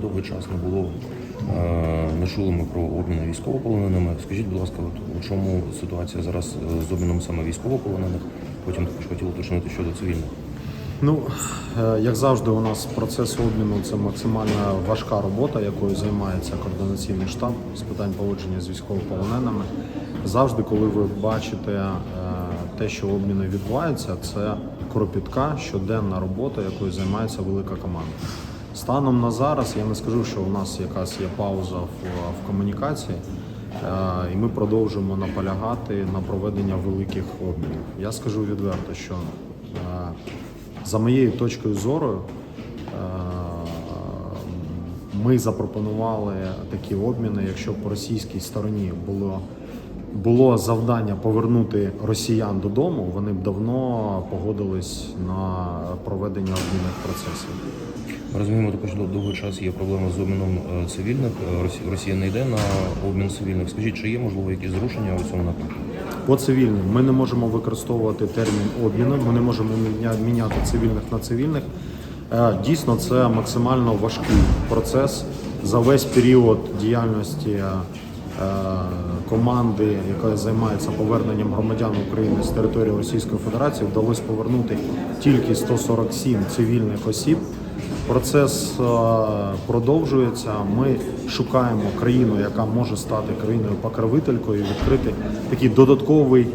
Довгий час не було, е, не чули про обміни військовополоненими. Скажіть, будь ласка, у чому ситуація зараз е, з обміном саме військовополонених? Потім також хотів уточнити щодо цивільних. Ну, е, як завжди, у нас процес обміну це максимально важка робота, якою займається координаційний штаб з питань поводження з військовополоненими. Завжди, коли ви бачите те, що обміни відбуваються, це кропітка щоденна робота, якою займається велика команда. Станом на зараз я не скажу, що у нас якась є пауза в, в комунікації, е, і ми продовжуємо наполягати на проведення великих обмінів. Я скажу відверто, що е, за моєю точкою зору, е, ми запропонували такі обміни, якщо по російській стороні було, було завдання повернути росіян додому, вони б давно погодились на проведення обмінних процесів. Ми розуміємо, також дов- довгий час є проблема з обміном е, цивільних. Е, Росія не йде на обмін цивільних. Скажіть, чи є можливо якісь зрушення у цьому напрямку? По цивільним ми не можемо використовувати термін обміну, ми не можемо міняти цивільних на цивільних. Е, Дійсно, це максимально важкий процес за весь період діяльності команди, яка займається поверненням громадян України з території Російської Федерації, вдалося повернути тільки 147 цивільних осіб. Процес е, продовжується. Ми шукаємо країну, яка може стати країною покровителькою, відкрити такий додатковий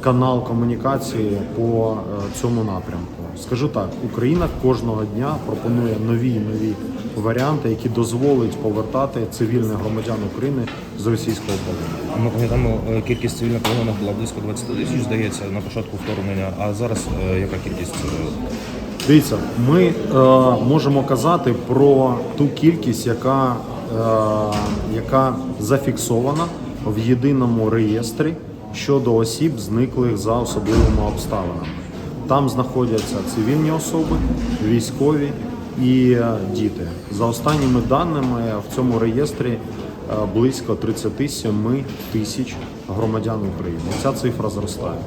канал комунікації по е, цьому напрямку. Скажу так, Україна кожного дня пропонує нові і нові варіанти, які дозволять повертати цивільних громадян України з російського полону. Ми пам'ятаємо, е, кількість цивільних полонених була близько 20 тисяч, здається, на початку вторгнення. А зараз е, яка кількість? е, Дивіться, ми е, можемо казати про ту кількість, яка, е, яка зафіксована в єдиному реєстрі щодо осіб, зниклих за особливими обставинами. Там знаходяться цивільні особи, військові і е, діти. За останніми даними в цьому реєстрі е, близько 37 тисяч громадян України. Ця цифра зростає.